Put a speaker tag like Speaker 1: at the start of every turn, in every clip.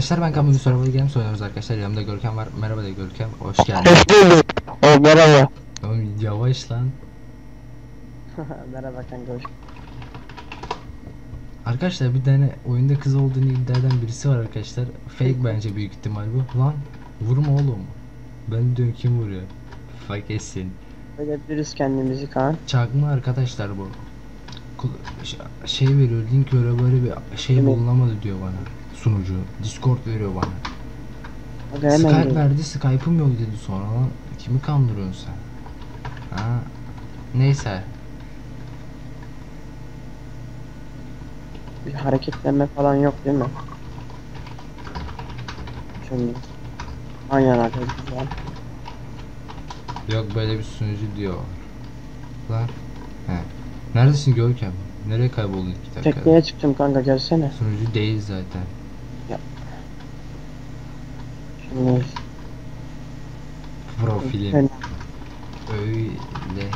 Speaker 1: Arkadaşlar ben Kamil Survival Games oynuyoruz arkadaşlar. Yanımda Görkem var. Merhaba de Görkem. Hoş geldin.
Speaker 2: Hoş bulduk. O merhaba.
Speaker 1: Oğlum yavaş lan.
Speaker 2: merhaba kanka hoş.
Speaker 1: Arkadaşlar bir tane oyunda kız olduğunu iddia eden birisi var arkadaşlar. Fake bence büyük ihtimal bu. Lan vurma oğlum. Ben diyorum kim vuruyor? Fuck etsin.
Speaker 2: Böyle biliriz kendimizi kan.
Speaker 1: Çakma arkadaşlar bu. Şey veriyor link veriyor böyle bir şey bulunamadı diyor bana. Sunucu. Discord veriyor bana. Skype verdi Skype'ım yok dedi sonra. Kimi kandırıyorsun sen? Ha? Neyse.
Speaker 2: Bir hareketlenme falan yok değil mi? Şimdi. Aynen güzel.
Speaker 1: Yok böyle bir sunucu diyor. Lan. He. Neredesin Görkem? Nereye kayboldun iki dakika?
Speaker 2: Tekneye çıktım kanka gelsene.
Speaker 1: Sunucu değil zaten. Profilim öyle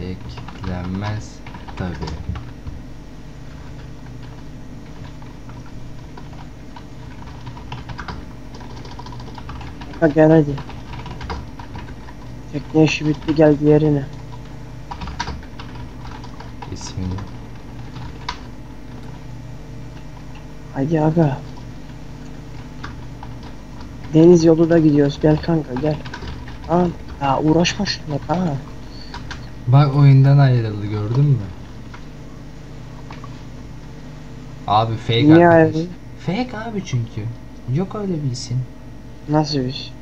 Speaker 1: eklenmez tabi.
Speaker 2: kanka gel hadi. Tekne işi bitti gel diğerine.
Speaker 1: İsmini.
Speaker 2: Hadi aga. Deniz yolu da gidiyoruz gel kanka gel. Tamam. Ya uğraşma şunla tamam.
Speaker 1: Bak oyundan ayrıldı gördün mü? Abi fake
Speaker 2: Niye
Speaker 1: arkadaş.
Speaker 2: ayrıldı?
Speaker 1: Fake abi çünkü. Yok öyle bir isim.
Speaker 2: Nasıl bir şey?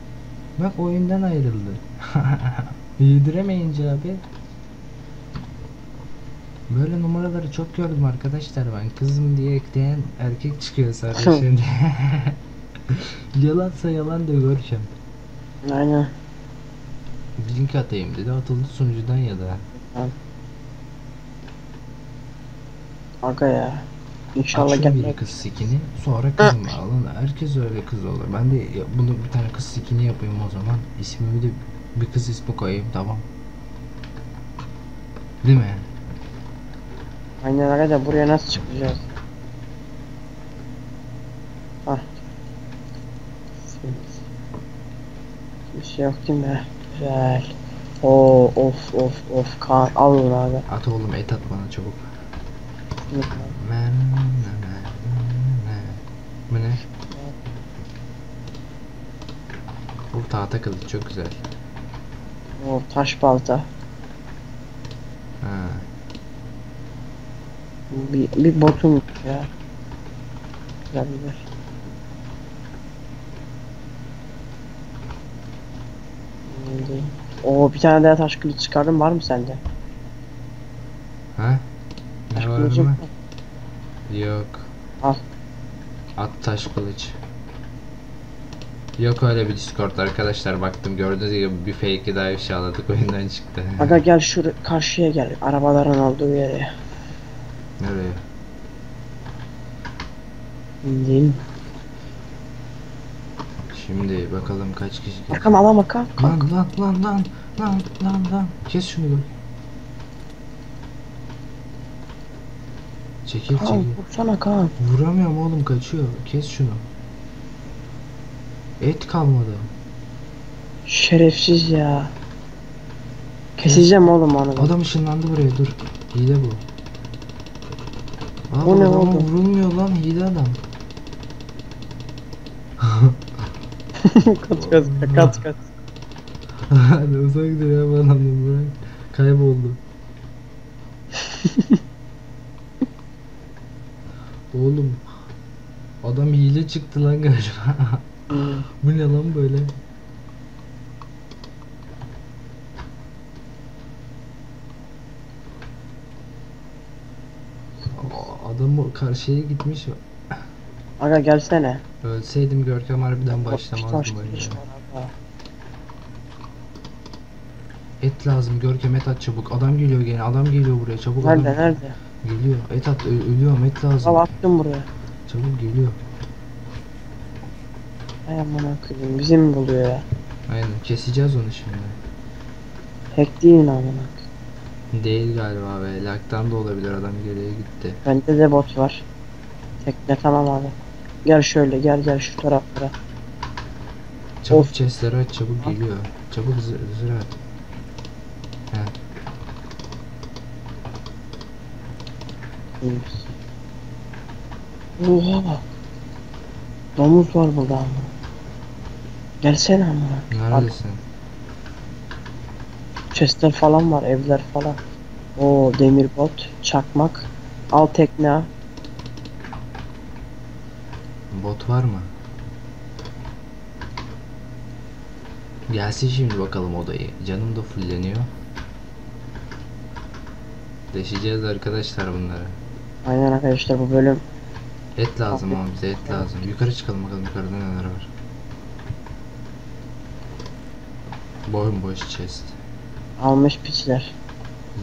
Speaker 1: Bak oyundan ayrıldı. Yediremeyince abi. Böyle numaraları çok gördüm arkadaşlar ben. Kızım diye ekleyen erkek çıkıyor sadece şimdi. Yalansa yalan da göreceğim.
Speaker 2: Aynen.
Speaker 1: Link atayım dedi atıldı sunucudan ya da.
Speaker 2: Aga ya. İnşallah gelmek.
Speaker 1: bir kız skini sonra kızım alın. Herkes öyle kız olur. Ben de ya- bunu bir tane kız skini yapayım o zaman. İsmimi de bir kız ismi koyayım tamam. Değil mi?
Speaker 2: Aynen aga da buraya nasıl çıkacağız? Bir şey yok değil mi? Güzel. Oo of of of kan al bunu abi.
Speaker 1: At oğlum et at bana çabuk. Men. Bu ne? Bu tahta kılıç çok güzel.
Speaker 2: Oo taş balta.
Speaker 1: Ha.
Speaker 2: Bir, bir botum ya. Güzel güzel. Şimdi- Oo bir tane daha taş kılıç çıkardım var mı sende?
Speaker 1: Ha?
Speaker 2: Taş
Speaker 1: Ne var
Speaker 2: kılıcım
Speaker 1: mı? Yok.
Speaker 2: Al.
Speaker 1: At taş kılıç. Yok öyle bir Discord arkadaşlar baktım gördüğünüz gibi bir fake'i daha ifşaladık oyundan çıktı.
Speaker 2: Aga gel şu karşıya gel. Arabaların olduğu yere.
Speaker 1: Nereye?
Speaker 2: Değil.
Speaker 1: Şimdi bakalım kaç kişi
Speaker 2: alama kalk kalk.
Speaker 1: Lan lan lan lan lan lan lan kes şunu dur. Çekil
Speaker 2: Kalk
Speaker 1: çekil.
Speaker 2: vursana kalk.
Speaker 1: Vuramıyorum oğlum kaçıyor. Kes şunu. Et kalmadı.
Speaker 2: Şerefsiz ya. Keseceğim oğlum onu.
Speaker 1: Adam ışınlandı buraya dur. Hile bu. Abi
Speaker 2: O ne oğlum?
Speaker 1: vurulmuyor lan hile adam.
Speaker 2: kaç kaç kaç kaç.
Speaker 1: Hadi uzak dur ya bu adamdan bırak. Kayboldu. Oğlum. Adam hile çıktı lan galiba. Bu ne lan böyle? Adam karşıya gitmiş.
Speaker 2: Aga gelsene.
Speaker 1: Ölseydim Görkem harbiden başlamazdım oyuna. Et lazım Görkem et at çabuk. Adam geliyor gene. Adam geliyor buraya çabuk.
Speaker 2: Nerede
Speaker 1: adam.
Speaker 2: nerede?
Speaker 1: Geliyor. Et at. Ölüyorum et lazım.
Speaker 2: Al attım buraya.
Speaker 1: Çabuk geliyor.
Speaker 2: Ay amına koyayım bizi mi buluyor ya?
Speaker 1: Aynen keseceğiz onu şimdi.
Speaker 2: Hack değil mi amına?
Speaker 1: Değil galiba be. Laktan da olabilir adam geriye gitti.
Speaker 2: Bende de bot var. Tekne tamam abi. Gel şöyle gel gel şu taraflara.
Speaker 1: Çabuk
Speaker 2: Of.
Speaker 1: chestleri aç çabuk geliyor. Çabuk zır, zır at.
Speaker 2: Oha. Domuz var burada ama. Gelsene ama.
Speaker 1: Neredesin?
Speaker 2: Chestler falan var, evler falan. O demir bot, çakmak. Al tekne.
Speaker 1: Bot var mı? Gelsin şimdi bakalım odayı. Canım da fulleniyor. Deşeceğiz arkadaşlar bunları.
Speaker 2: Aynen arkadaşlar bu bölüm
Speaker 1: Et lazım
Speaker 2: Abi.
Speaker 1: ama bize et lazım. Yukarı çıkalım bakalım yukarıda neler var. Bomboş chest.
Speaker 2: almış piçler.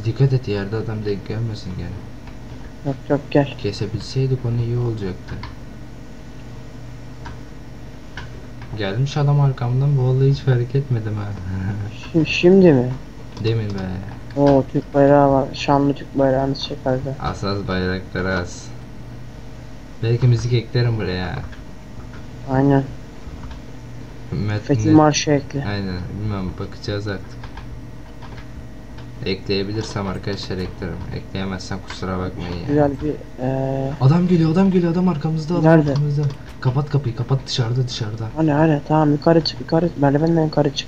Speaker 1: Dikkat et yerde adam denk gelmesin gene.
Speaker 2: Yok yok gel.
Speaker 1: Kesebilseydik onu iyi olacaktı. Gelmiş adam arkamdan vallahi hiç fark etmedim ha.
Speaker 2: Şi- Şimdi mi?
Speaker 1: Demin be.
Speaker 2: Oo Türk bayrağı var. Şanlı Türk bayrağını çıkardı.
Speaker 1: Asas bayrakları az. Belki müzik eklerim buraya.
Speaker 2: Aynen. Fethi
Speaker 1: Metni...
Speaker 2: Marşı ekle.
Speaker 1: Aynen bilmem bakacağız artık. Ekleyebilirsem arkadaşlar eklerim. Ekleyemezsem kusura bakmayın ya.
Speaker 2: Güzel bir eee
Speaker 1: Adam geliyor adam geliyor adam arkamızda adam
Speaker 2: Nerede?
Speaker 1: arkamızda. Kapat kapıyı kapat dışarıda dışarıda.
Speaker 2: Hani hani tamam yukarı çık yukarı merdivenden yukarı çık.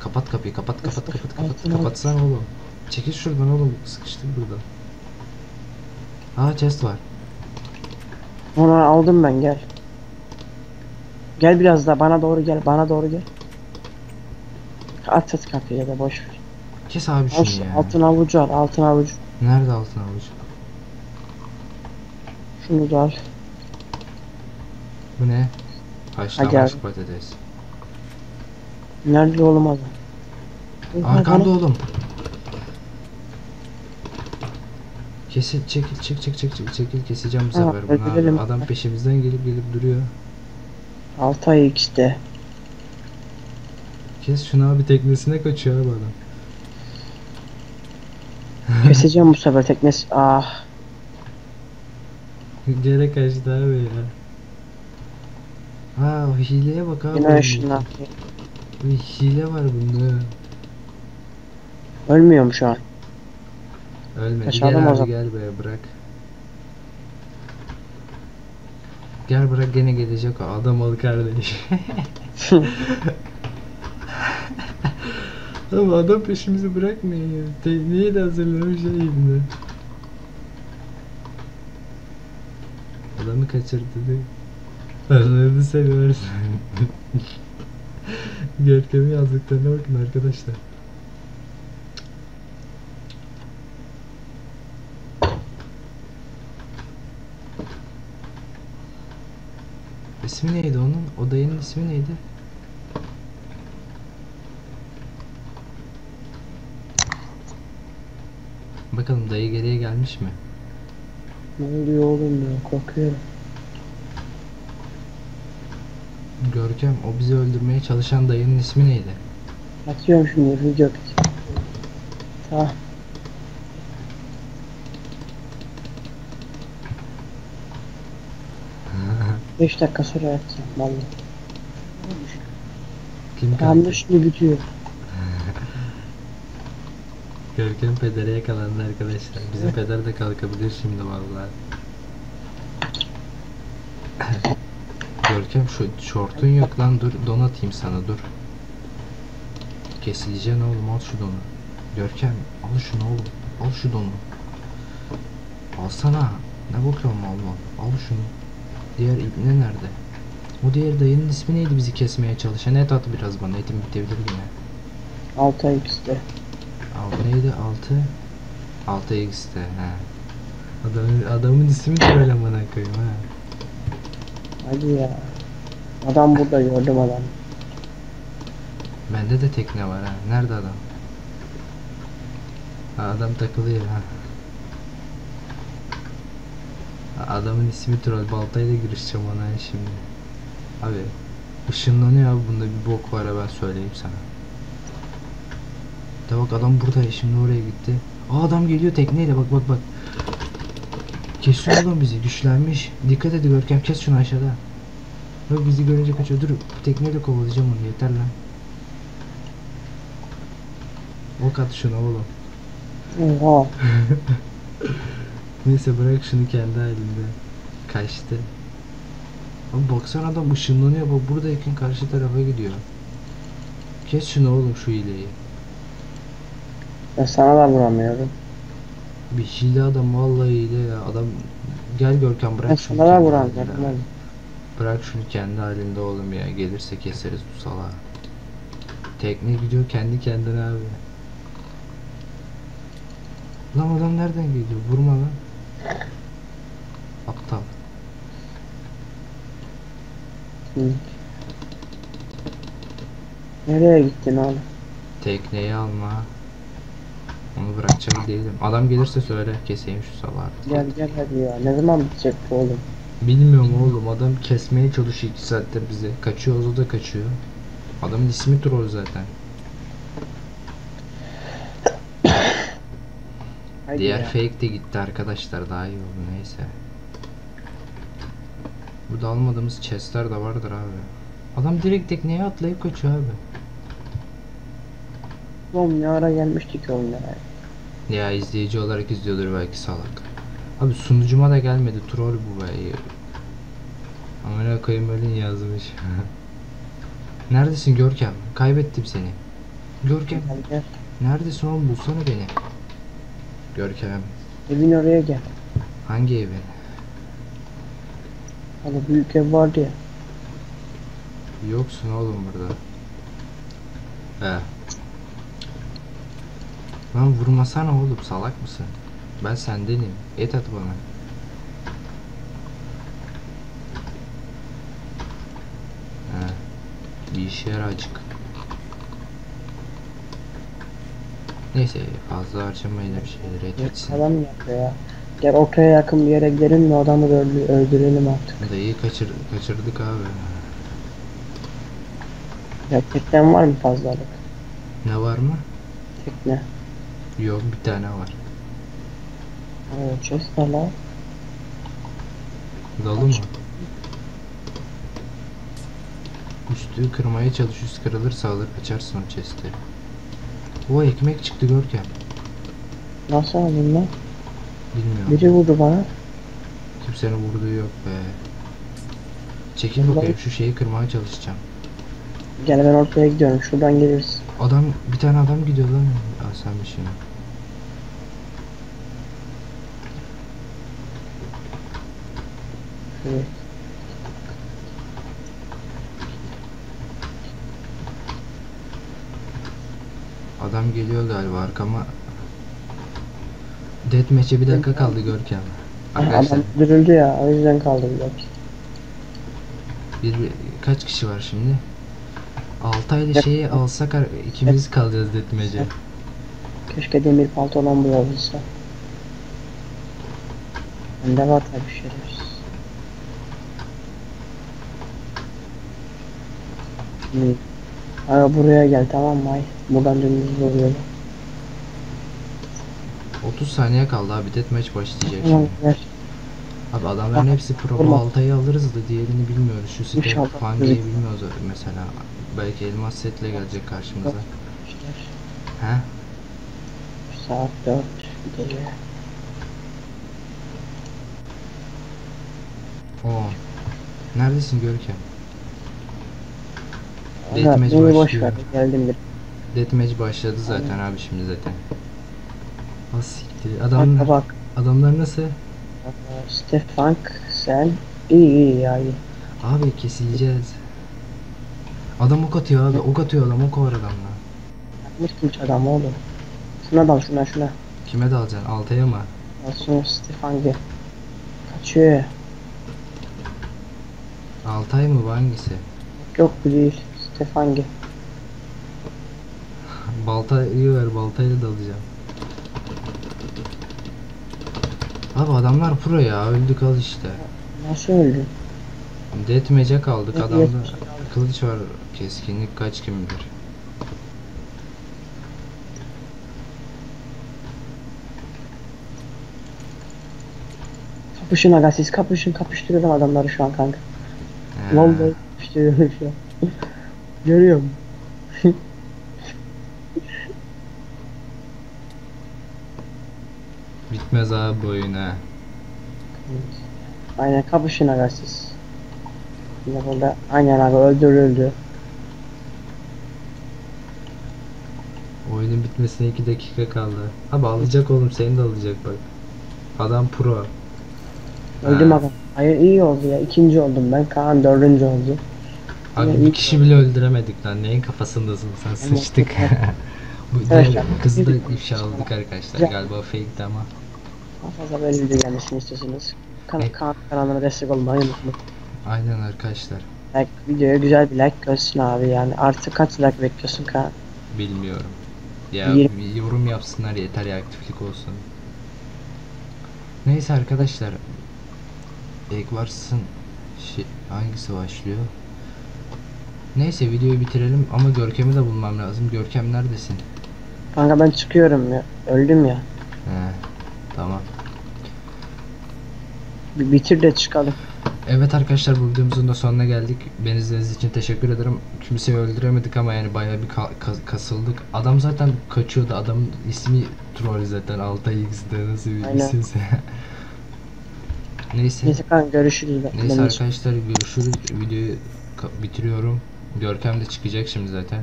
Speaker 1: Kapat kapıyı kapat kapat kapat kapat kapatsana oğlum. Çekil şuradan oğlum sıkıştık burada. Aa chest var.
Speaker 2: Onu aldım ben gel. Gel biraz daha bana doğru gel bana doğru gel. Aç aç kapıyı ya da boş ver.
Speaker 1: Kes abi şunu
Speaker 2: şu
Speaker 1: ya.
Speaker 2: altın avucu al altın avucu.
Speaker 1: Nerede altın avuç?
Speaker 2: Şunu da al.
Speaker 1: Bu ne?
Speaker 2: Hadi
Speaker 1: Haşlanmış
Speaker 2: abi.
Speaker 1: patates.
Speaker 2: Nerede oğlum adam?
Speaker 1: Arkamda oğlum. Kesil çekil çek çek çek çek çekil keseceğim bu
Speaker 2: Ha,
Speaker 1: sefer bunu abi.
Speaker 2: öldürelim.
Speaker 1: Adam peşimizden gelip gelip duruyor.
Speaker 2: Altay X'te.
Speaker 1: Kes şunu abi teknesine kaçıyor abi adam.
Speaker 2: Keseceğim bu sefer teknesi. Ah.
Speaker 1: Gene kaçtı abi ya. Ha hileye bak abi.
Speaker 2: Yine ışınlan.
Speaker 1: Bir hile var bunda.
Speaker 2: Ölmüyorum şu an.
Speaker 1: Ölmedi.
Speaker 2: Kaçalım
Speaker 1: gel abi
Speaker 2: zaman.
Speaker 1: gel be bırak. Gel bırak gene gelecek o adam ol kardeş. Ama adam peşimizi bırakmıyor ya. Tekneyi de hazırlamış ya şimdi. Adamı kaçırdı diye. Anladı seviyorsun. Görkem'in yazdıklarına bakın arkadaşlar. İsmi neydi onun? O dayının ismi neydi? Bakalım dayı geriye gelmiş mi?
Speaker 2: Ne oluyor oğlum ya korkuyorum.
Speaker 1: Görkem o bizi öldürmeye çalışan dayının ismi neydi?
Speaker 2: Atıyorum şimdi video bit. Tamam. Beş dakika sonra yapacağım vallahi.
Speaker 1: Kim kaldı?
Speaker 2: da şimdi bitiyor.
Speaker 1: Görkem pedere yakalandı arkadaşlar. Bizim peder de kalkabilir şimdi vallahi. Görkem şu şortun yok lan dur don atayım sana dur. Kesileceksin oğlum al şu donu. Görkem al şunu oğlum. Al şu donu. Alsana. Ne bakıyorsun mal mal. Al şunu. Diğer ibne nerede? O diğer dayının ismi neydi bizi kesmeye çalışan? Et at biraz bana etim bitebilir yine.
Speaker 2: Altay X'te.
Speaker 1: Al neydi? 6 6x'te he. Adamın, adamın ismi de öyle bana koyayım ha.
Speaker 2: Hadi ya. Adam burada gördüm adam.
Speaker 1: Bende de tekne var ha. Nerede adam? Ha, adam takılıyor ha. Adamın ismi Troll. Baltayla girişeceğim ona ya şimdi. Abi ışınlanıyor abi bunda bir bok var ha ben söyleyeyim sana. De bak adam burada şimdi oraya gitti. Aa adam geliyor tekneyle bak bak bak. Kesiyor oğlum bizi güçlenmiş. Dikkat et Görkem kes şunu aşağıda. Bak bizi görünce kaçıyor. Dur tekneyle kovalayacağım onu yeter lan. Ok at şuna oğlum.
Speaker 2: Oha.
Speaker 1: Neyse bırak şunu kendi halinde. Kaçtı. Abi baksana adam ışınlanıyor bak buradayken karşı tarafa gidiyor. Kes şunu oğlum şu hileyi.
Speaker 2: Ben sana da vuramıyorum.
Speaker 1: Bir hile adam vallahi hile ya adam gel Görkem bırak
Speaker 2: Ben
Speaker 1: şunu
Speaker 2: sana da
Speaker 1: kendi
Speaker 2: vuramıyorum.
Speaker 1: Bırak şunu kendi halinde oğlum ya gelirse keseriz bu salağı. Tekne gidiyor kendi kendine abi. Lan adam nereden geliyor? Vurma lan. Aptal.
Speaker 2: Hı. Nereye gittin oğlum?
Speaker 1: Tekneyi alma. Onu bırakacak değilim. Adam gelirse söyle keseyim şu salağı.
Speaker 2: Gel gel hadi ya. Ne zaman bitecek bu oğlum?
Speaker 1: Bilmiyorum oğlum adam kesmeye çalışıyor 2 saattir bizi. Kaçıyoruz o da kaçıyor. Adamın ismi troll zaten. Diğer
Speaker 2: ya.
Speaker 1: fake de gitti arkadaşlar daha iyi oldu neyse. Burada almadığımız chestler de vardır abi. Adam direkt tekneye atlayıp kaçıyor abi.
Speaker 2: Oğlum ne ara gelmiştik oyunlara.
Speaker 1: Ya izleyici olarak izliyordur belki salak. Abi sunucuma da gelmedi troll bu be. Amına koyayım öyle yazmış. Neredesin Görkem? Kaybettim seni. Görkem
Speaker 2: Gel gel.
Speaker 1: neredesin oğlum bulsana beni. Görkem
Speaker 2: Evin oraya gel.
Speaker 1: hangi evin?
Speaker 2: Hani büyük ev vardı ya.
Speaker 1: Yoksun oğlum burada. He. Lan vurmasana oğlum salak mısın? Ben sendenim. Et at bana. He. Bir işe yarar acık. Neyse fazla harcamayın da bir şeyler et etsin.
Speaker 2: Adam yapıyor ya. Gel ortaya yakın bir yere gidelim de adamı öldü- öldürelim artık.
Speaker 1: Dayıyı kaçır, kaçırdık abi.
Speaker 2: Ya teknen var mı fazlalık?
Speaker 1: Ne var mı?
Speaker 2: Tekne.
Speaker 1: Yok bir tane var.
Speaker 2: Oo ne lan?
Speaker 1: Dalı mı? Üstü kırmaya çalış üst kırılırsa alır kaçarsın o chest'i. O ekmek çıktı Görkem.
Speaker 2: Nasıl alayım lan?
Speaker 1: Bilmiyorum.
Speaker 2: Biri vurdu bana.
Speaker 1: Kimsenin vurduğu yok be. Çekil
Speaker 2: Vallahi-
Speaker 1: bakayım şu şeyi kırmaya çalışacağım.
Speaker 2: Gel ben ortaya gidiyorum. Şuradan geliriz.
Speaker 1: Adam bir tane adam gidiyor lan. Aa sen bir şey.
Speaker 2: Evet.
Speaker 1: Adam geliyor galiba arkama. Deathmatch'e bir dakika kaldı Görkem. Arkadaşlar
Speaker 2: Adam dürüldü ya. O yüzden kaldım bak.
Speaker 1: bir kaç kişi var şimdi? Altaylı şeyi alsak ar- ikimiz kalacağız Deathmatch'e.
Speaker 2: Keşke demir pantolon bulabilsem. Bende var tabii şerefsiz. Şimdi Aga buraya gel tamam mı? Ay, Buradan dümdüz oluyor.
Speaker 1: 30 saniye kaldı abi deathmatch başlayacak
Speaker 2: Tamam
Speaker 1: şimdi.
Speaker 2: gel.
Speaker 1: Abi adamların hepsi pro
Speaker 2: Vurma.
Speaker 1: bu Altay'ı alırız da diğerini bilmiyoruz. Şu site
Speaker 2: İnşallah.
Speaker 1: falan diye bilmiyoruz mesela. Belki elmas setle gelecek karşımıza.
Speaker 2: İşte
Speaker 1: He?
Speaker 2: saat 4 gece.
Speaker 1: Oo. Neredesin Görkem? Deathmatch
Speaker 2: beni boş
Speaker 1: başlıyor.
Speaker 2: ver. Geldim bir.
Speaker 1: Deathmatch başladı zaten abi şimdi zaten. Ha siktir.
Speaker 2: Bak
Speaker 1: Adam,
Speaker 2: bak.
Speaker 1: adamlar nasıl?
Speaker 2: Stefan sen iyi iyi ya iyi.
Speaker 1: Abi kesileceğiz. Adam ok atıyor abi. Ok atıyor adam. Ok var adamla.
Speaker 2: Yapmış kimç adam oğlum. Şuna dal şuna şuna.
Speaker 1: Kime dalacaksın? Altay'a mı?
Speaker 2: Olsun Stefan gel. Kaçıyor.
Speaker 1: Altay mı bu hangisi?
Speaker 2: Yok bu değil. Stefan gel.
Speaker 1: Baltayı ver. Baltayla dalacağım. Abi adamlar pro ya. Öldük al işte.
Speaker 2: Nasıl öldün?
Speaker 1: Deathmatch'e kaldık.
Speaker 2: Evet,
Speaker 1: Adamda
Speaker 2: yetmiş.
Speaker 1: kılıç var. Keskinlik kaç kim bilir.
Speaker 2: Kapışın aga siz kapışın kapıştırıyorum adamları şu an kanka. Vallahi kapıştırıyorum şu an. Görüyor musun?
Speaker 1: Bitmez abi bu oyun ha.
Speaker 2: Aynen kapışın aga siz. Yine burada aynen aga öldürüldü.
Speaker 1: Oyunun bitmesine 2 dakika kaldı. Abi alacak oğlum seni de alacak bak. Adam pro.
Speaker 2: Öldüm
Speaker 1: Ha.
Speaker 2: aga. Hayır iyi oldu ya. İkinci oldum ben. Kaan dördüncü oldu.
Speaker 1: Abi bir kişi bile öldüremedik lan. Neyin kafasındasın sen sıçtık. Bu diğer kızı da ifşaladık arkadaşlar.
Speaker 2: Ya.
Speaker 1: Galiba fake'ti ama.
Speaker 2: Daha fazla böyle video gelmesini istiyorsanız. Kan
Speaker 1: E-
Speaker 2: kanalına destek olmayı unutmayın.
Speaker 1: Aynen arkadaşlar.
Speaker 2: Like, videoya güzel bir like görsün abi yani. Artık kaç like bekliyorsun Kaan?
Speaker 1: Bilmiyorum. Ya yorum yapsınlar yeter ya aktiflik olsun. Neyse arkadaşlar. Egg Wars'ın şey, hangisi başlıyor? Neyse videoyu bitirelim ama Görkem'i de bulmam lazım. Görkem neredesin?
Speaker 2: Kanka ben çıkıyorum ya. Öldüm ya.
Speaker 1: He, tamam.
Speaker 2: Bir bitir de çıkalım.
Speaker 1: Evet arkadaşlar bu videomuzun da sonuna geldik. Beni izlediğiniz için teşekkür ederim. Kimseyi öldüremedik ama yani bayağı bir ka- ka- kasıldık. Adam zaten kaçıyordu. Adamın ismi troll zaten. Altay X'de nasıl bir isimse. Neyse.
Speaker 2: Neyse kanka görüşürüz.
Speaker 1: Neyse arkadaşlar görüşürüz. Videoyu bitiriyorum. Görkem de çıkacak şimdi zaten.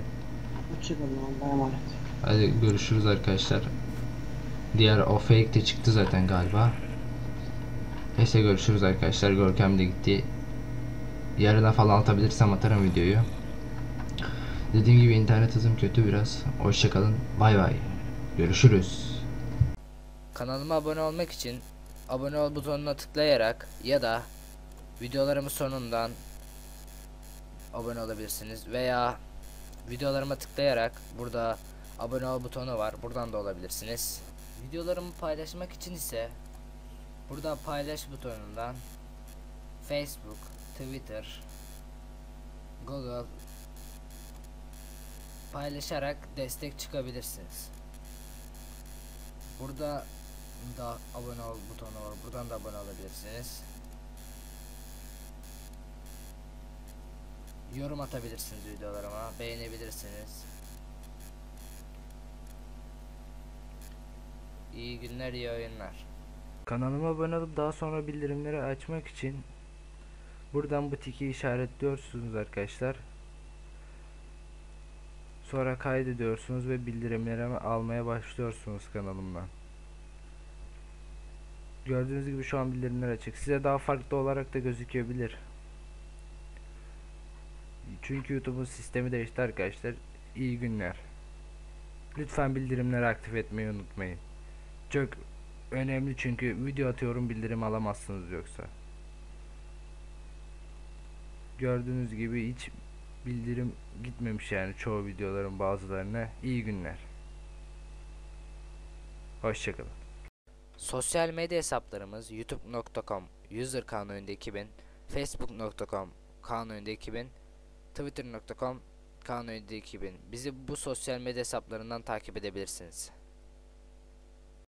Speaker 2: Çıkalım Allah'a emanet.
Speaker 1: Hadi görüşürüz arkadaşlar. Diğer o fake de çıktı zaten galiba. Neyse görüşürüz arkadaşlar. Görkem de gitti. Yarına falan atabilirsem atarım videoyu. Dediğim gibi internet hızım kötü biraz. Hoşçakalın. Bay bay. Görüşürüz.
Speaker 3: Kanalıma abone olmak için abone ol butonuna tıklayarak ya da videolarımın sonundan abone olabilirsiniz veya videolarıma tıklayarak burada abone ol butonu var buradan da olabilirsiniz. Videolarımı paylaşmak için ise burada paylaş butonundan Facebook, Twitter, Google paylaşarak destek çıkabilirsiniz. Burada da abone ol butonu var. Buradan da abone olabilirsiniz. Yorum atabilirsiniz videolarıma. Beğenebilirsiniz. İyi günler, iyi oyunlar.
Speaker 1: Kanalıma abone olup daha sonra bildirimleri açmak için buradan bu tiki işaretliyorsunuz arkadaşlar. Sonra kaydediyorsunuz ve bildirimlerimi almaya başlıyorsunuz kanalımdan. Gördüğünüz gibi şu an bildirimler açık. Size daha farklı olarak da gözükebilir. Çünkü YouTube'un sistemi değişti arkadaşlar. İyi günler. Lütfen bildirimleri aktif etmeyi unutmayın. Çok önemli çünkü video atıyorum bildirim alamazsınız yoksa. Gördüğünüz gibi hiç bildirim gitmemiş yani çoğu videoların bazılarına. İyi günler. Hoşçakalın.
Speaker 3: Sosyal medya hesaplarımız youtube.com user kanununda 2000 facebook.com kanununda 2000 twitter.com kanununda 2000 bizi bu sosyal medya hesaplarından takip edebilirsiniz.